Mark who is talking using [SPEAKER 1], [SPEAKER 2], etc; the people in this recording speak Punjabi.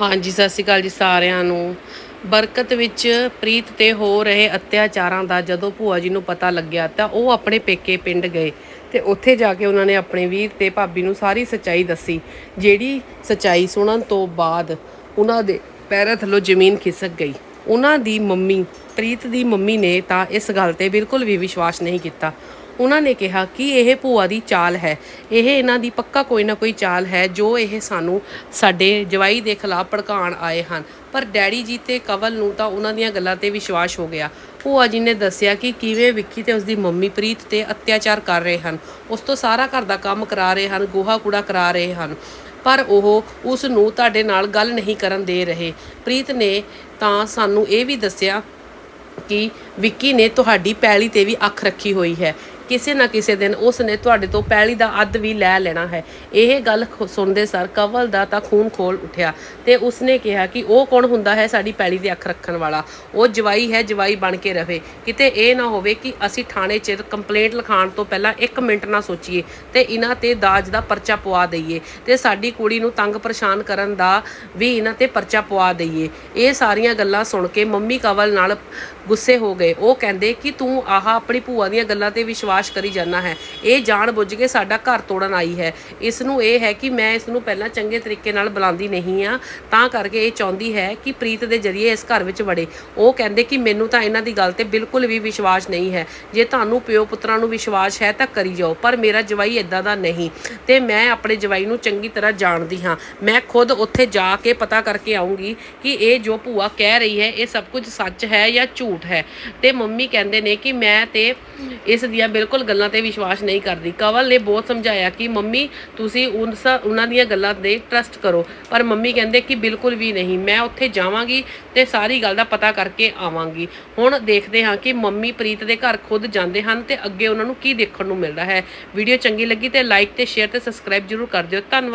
[SPEAKER 1] ਹਾਂਜੀ, ਸਤਿ ਸ਼੍ਰੀ ਅਕਾਲ ਜੀ ਸਾਰਿਆਂ ਨੂੰ। ਬਰਕਤ ਵਿੱਚ ਪ੍ਰੀਤ ਤੇ ਹੋ ਰਹੇ ਅਤਿਆਚਾਰਾਂ ਦਾ ਜਦੋਂ ਭੂਆ ਜੀ ਨੂੰ ਪਤਾ ਲੱਗਿਆ ਤਾਂ ਉਹ ਆਪਣੇ ਪੇਕੇ ਪਿੰਡ ਗਏ ਤੇ ਉੱਥੇ ਜਾ ਕੇ ਉਹਨਾਂ ਨੇ ਆਪਣੇ ਵੀਰ ਤੇ ਭਾਬੀ ਨੂੰ ਸਾਰੀ ਸੱਚਾਈ ਦੱਸੀ, ਜਿਹੜੀ ਸੱਚਾਈ ਸੁਣਨ ਤੋਂ ਬਾਅਦ ਉਹਨਾਂ ਦੇ ਪੈਰਾਂ ਥੱਲੋਂ ਜ਼ਮੀਨ ਖਿਸਕ ਗਈ। ਉਹਨਾਂ ਦੀ ਮੰਮੀ, ਪ੍ਰੀਤ ਦੀ ਮੰਮੀ ਨੇ ਤਾਂ ਇਸ ਗੱਲ ਤੇ ਬਿਲਕੁਲ ਵੀ ਵਿਸ਼ਵਾਸ ਨਹੀਂ ਕੀਤਾ। ਉਹਨਾਂ ਨੇ ਕਿਹਾ ਕਿ ਇਹ ਭੂਆ ਦੀ ਚਾਲ ਹੈ। ਇਹ ਇਹਨਾਂ ਦੀ ਪੱਕਾ ਕੋਈ ਨਾ ਕੋਈ ਚਾਲ ਹੈ ਜੋ ਇਹ ਸਾਨੂੰ ਸਾਡੇ ਜਵਾਈ ਦੇ ਖਿਲਾਫ ਭੜਕਾਉਣ ਆਏ ਹਨ। ਪਰ ਡੈਡੀ ਜੀ ਤੇ ਕਵਲ ਨੂੰ ਤਾਂ ਉਹਨਾਂ ਦੀਆਂ ਗੱਲਾਂ ਤੇ ਵਿਸ਼ਵਾਸ ਹੋ ਗਿਆ। ਭੂਆ ਜੀ ਨੇ ਦੱਸਿਆ ਕਿ ਕਿਵੇਂ ਵਿੱਕੀ ਤੇ ਉਸਦੀ ਮੰਮੀ ਪ੍ਰੀਤ ਤੇ ਅਤਿਆਚਾਰ ਕਰ ਰਹੇ ਹਨ। ਉਸ ਤੋਂ ਸਾਰਾ ਘਰ ਦਾ ਕੰਮ ਕਰਾ ਰਹੇ ਹਨ ਗੋਹਾ ਕੂੜਾ ਕਰਾ ਰਹੇ ਹਨ। ਪਰ ਉਹ ਉਸ ਨੂੰ ਤੁਹਾਡੇ ਨਾਲ ਗੱਲ ਨਹੀਂ ਕਰਨ ਦੇ ਰਹੇ। ਪ੍ਰੀਤ ਨੇ ਤਾਂ ਸਾਨੂੰ ਇਹ ਵੀ ਦੱਸਿਆ ਕਿ ਵਿੱਕੀ ਨੇ ਤੁਹਾਡੀ ਪੈਲੀ ਤੇ ਵੀ ਅੱਖ ਰੱਖੀ ਹੋਈ ਹੈ। ਕਿਸੇ ਨਾ ਕਿਸੇ ਦਿਨ ਉਸ ਨੇ ਤੁਹਾਡੇ ਤੋਂ ਪੈਲੀ ਦਾ ਅੱਧ ਵੀ ਲੈ ਲੈਣਾ ਹੈ। ਇਹ ਗੱਲ ਸੁਣਦੇ ਸਰ ਕਵਲ ਦਾ ਤਾਂ ਖੂਨ ਖੋਲ ਉੱਠਿਆ ਤੇ ਉਸਨੇ ਕਿਹਾ ਕਿ ਉਹ ਕੌਣ ਹੁੰਦਾ ਹੈ ਸਾਡੀ ਪੈਲੀ ਦੀ ਅੱਖ ਰੱਖਣ ਵਾਲਾ? ਉਹ ਜਵਾਈ ਹੈ, ਜਵਾਈ ਬਣ ਕੇ ਰਹੇ ਕਿਤੇ ਇਹ ਨਾ ਹੋਵੇ ਕਿ ਅਸੀਂ ਥਾਣੇ 'ਚ ਕੰਪਲੇਂਟ ਲਿਖਾਉਣ ਤੋਂ ਪਹਿਲਾਂ 1 ਮਿੰਟ ਨਾ ਸੋਚੀਏ ਤੇ ਇਹਨਾਂ ਤੇ ਦਾਜ ਦਾ ਪਰਚਾ ਪਵਾ ਦਈਏ ਤੇ ਸਾਡੀ ਕੁੜੀ ਨੂੰ ਤੰਗ ਪਰੇਸ਼ਾਨ ਕਰਨ ਦਾ ਵੀ ਇਹਨਾਂ ਤੇ ਪਰਚਾ ਪਵਾ ਦਈਏ। ਇਹ ਸਾਰੀਆਂ ਗੱਲਾਂ ਸੁਣ ਕੇ ਮੰਮੀ ਕਵਲ ਨਾਲ ਗੁੱਸੇ ਹੋ ਗਏ। ਉਹ ਕਹਿੰਦੇ ਕਿ ਤੂੰ ਆਹ ਆਪਣੀ ਭੂਆ ਦੀਆਂ ਗੱਲਾਂ ਤੇ ਵਿਸ਼ਵਾਸ ਕਰੀ ਜਾਂਦਾ ਹੈ। ਇਹ ਜਾਣ ਬੁੱਝ ਕੇ ਸਾਡਾ ਘਰ ਤੋੜਨ ਆਈ ਹੈ। ਇਸ ਨੂੰ ਇਹ ਹੈ ਕਿ ਮੈਂ ਇਸ ਨੂੰ ਪਹਿਲਾਂ ਚੰਗੇ ਤਰੀਕੇ ਨਾਲ ਬੁਲਾਉਂਦੀ ਨਹੀਂ ਆ ਤਾਂ ਕਰਕੇ ਇਹ ਚਾਹੁੰਦੀ ਹੈ ਕਿ ਪ੍ਰੀਤ ਦੇ ਜ਼ਰੀਏ ਇਸ ਘਰ ਵਿੱਚ ਵੜੇ। ਉਹ ਕਹਿੰਦੇ ਕਿ ਮੈਨੂੰ ਤਾਂ ਇਹਨਾਂ ਦੀ ਗੱਲ ਤੇ ਬਿਲਕੁਲ ਵੀ ਵਿਸ਼ਵਾਸ ਨਹੀਂ ਹੈ। ਜੇ ਤੁਹਾਨੂੰ ਪਿਓ ਪੁੱਤਰਾਂ ਨੂੰ ਵਿਸ਼ਵਾਸ ਹੈ ਤਾਂ ਕਰੀ ਜਾਓ, ਪਰ ਮੇਰਾ ਜਵਾਈ ਇਦਾਂ ਦਾ ਨਹੀਂ। ਤੇ ਮੈਂ ਆਪਣੇ ਜਵਾਈ ਨੂੰ ਚੰਗੀ ਤਰ੍ਹਾਂ ਜਾਣਦੀ ਹਾਂ। ਮੈਂ ਖੁਦ ਉੱਥੇ ਜਾ ਕੇ ਪਤਾ ਕਰਕੇ ਆਉਂਗੀ ਕਿ ਇਹ ਜੋ ਭੂਆ ਕਹਿ ਰਹੀ ਹੈ, ਇਹ ਸਭ ਕੁਝ ਸੱਚ ਹੈ ਜਾਂ ਝੂਠ ਹੈ। ਤੇ ਮੰਮੀ ਕਹਿੰਦੇ ਨੇ ਕਿ ਮੈਂ ਤੇ ਇਸ ਦੀਆਂ ਬਿਲਕੁਲ ਗੱਲਾਂ ਤੇ ਵਿਸ਼ਵਾਸ ਨਹੀਂ ਕਰਦੀ। ਕਵਲ ਨੇ ਬਹੁਤ ਸਮਝਾਇਆ ਕਿ, ਮੰਮੀ, ਤੁਸੀਂ ਉਸ ਉਹਨਾਂ ਦੀਆਂ ਗੱਲਾਂ ਦੇ ਟਰਸਟ ਕਰੋ। ਪਰ ਮੰਮੀ ਕਹਿੰਦੇ ਕਿ, ਬਿਲਕੁਲ ਵੀ ਨਹੀਂ। ਮੈਂ ਉੱਥੇ ਜਾਵਾਂਗੀ ਤੇ ਸਾਰੀ ਗੱਲ ਦਾ ਪਤਾ ਕਰਕੇ ਆਵਾਂਗੀ। ਹੁਣ ਦੇਖਦੇ ਹਾਂ ਕਿ ਮੰਮੀ ਪ੍ਰੀਤ ਦੇ ਘਰ ਖੁਦ ਜਾਂਦੇ ਹਨ ਤੇ ਅੱਗੇ ਉਹਨਾਂ ਨੂੰ ਕੀ ਦੇਖਣ ਨੂੰ ਮਿਲਦਾ ਹੈ। ਵੀਡੀਓ ਚੰਗੀ ਲੱਗੀ ਤੇ ਲਾਈਕ ਤੇ ਸ਼ੇਅਰ ਤੇ ਸਬਸਕ੍ਰਾਈਬ ਜਰੂਰ ਕਰ ਦਿਓ। ਧੰਨਵਾਦ।